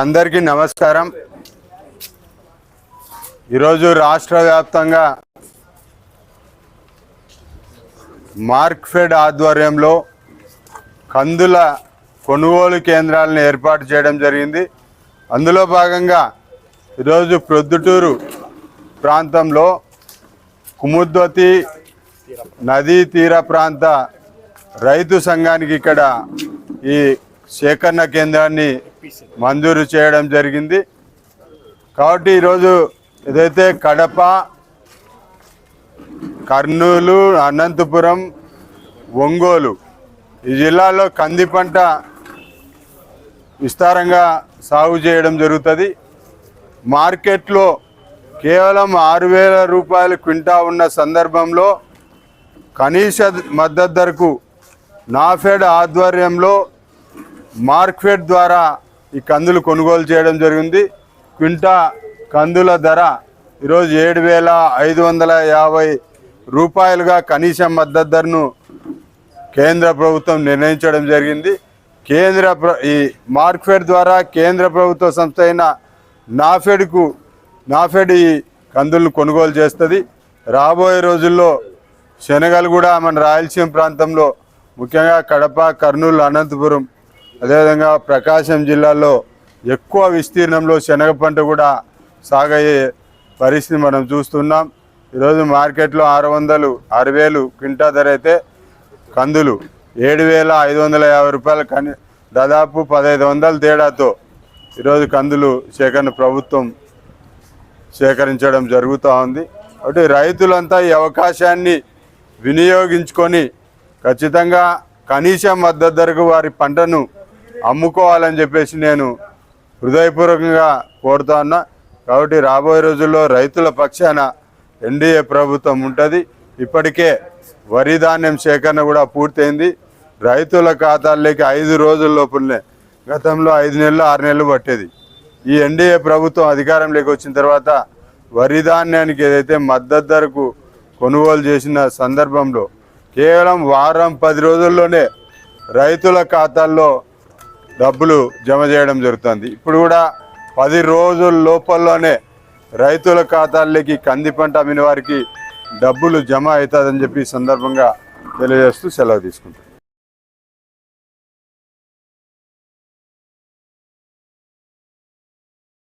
అందరికీ నమస్కారం. ఈరోజు రాష్ట్ర వ్యాప్తంగా మార్క్ఫెడ్ ఆధ్వర్యంలో కందుల కొనుగోలు కేంద్రాలను ఏర్పాటు చేయడం జరిగింది. అందులో భాగంగా ఈరోజు ప్రొద్దుటూరు ప్రాంతంలో కుముద్వతి నదీ తీర ప్రాంత రైతు సంఘానికి ఇక్కడ ఈ సేకరణ కేంద్రాన్ని మంజూరు చేయడం జరిగింది. కాబట్టి ఈరోజు ఏదైతే కడప కర్నూలు అనంతపురం ఒంగోలు ఈ జిల్లాలో కంది పంట విస్తారంగా సాగు చేయడం జరుగుతుంది. మార్కెట్లో కేవలం ఆరు వేల రూపాయలు క్వింటా ఉన్న సందర్భంలో కనీస మద్దతు ధరకు నాఫెడ్ ఆధ్వర్యంలో మార్క్ఫెడ్ ద్వారా ఈ కందులు కొనుగోలు చేయడం జరిగింది. క్వింటా కందుల ధర ఈరోజు ఏడు వేల ఐదు వందల యాభై రూపాయలుగా కనీస మద్దతు ధరను కేంద్ర ప్రభుత్వం నిర్ణయించడం జరిగింది. కేంద్ర ప్ర ఈ మార్క్ఫెడ్ ద్వారా కేంద్ర ప్రభుత్వ సంస్థ అయిన నాఫెడ్కు నాఫెడ్ ఈ కందులను కొనుగోలు చేస్తుంది. రాబోయే రోజుల్లో శనగలు కూడా మన రాయలసీమ ప్రాంతంలో ముఖ్యంగా కడప కర్నూలు అనంతపురం అదేవిధంగా ప్రకాశం జిల్లాలో ఎక్కువ విస్తీర్ణంలో శనగ పంట కూడా సాగయ్యే పరిస్థితి మనం చూస్తున్నాం. ఈరోజు మార్కెట్లో ఆరు వందలు ఆరు వేలు క్వింటా ధర అయితే కందులు ఏడు వేల ఐదు వందల యాభై రూపాయల కని దాదాపు పదహైదు వందల తేడాతో ఈరోజు కందులు సేకరణ ప్రభుత్వం సేకరించడం జరుగుతూ ఉంది. కాబట్టి రైతులంతా ఈ అవకాశాన్ని వినియోగించుకొని ఖచ్చితంగా కనీస మద్దతు ధరకు వారి పంటను అమ్ముకోవాలని చెప్పేసి నేను హృదయపూర్వకంగా కోరుతా ఉన్నా. కాబట్టి రాబోయే రోజుల్లో రైతుల పక్షాన ఎన్డీఏ ప్రభుత్వం ఉంటుంది. ఇప్పటికే వరి ధాన్యం సేకరణ కూడా పూర్తయింది. రైతుల ఖాతాల్లోకి ఐదు రోజుల లోపలనే గతంలో ఐదు నెలలు ఆరు నెలలు పట్టేది. ఈ ఎన్డీఏ ప్రభుత్వం అధికారంలోకి వచ్చిన తర్వాత వరి ధాన్యానికి ఏదైతే మద్దతు ధరకు కొనుగోలు చేసిన సందర్భంలో కేవలం వారం పది రోజుల్లోనే రైతుల ఖాతాల్లో డబ్బులు జమ చేయడం జరుగుతుంది. ఇప్పుడు కూడా పది రోజుల లోపల్లోనే రైతుల ఖాతాల్లోకి కంది పంట అమ్మిన వారికి డబ్బులు జమ అవుతుందని చెప్పి సందర్భంగా తెలియజేస్తూ సెలవు తీసుకుంటాం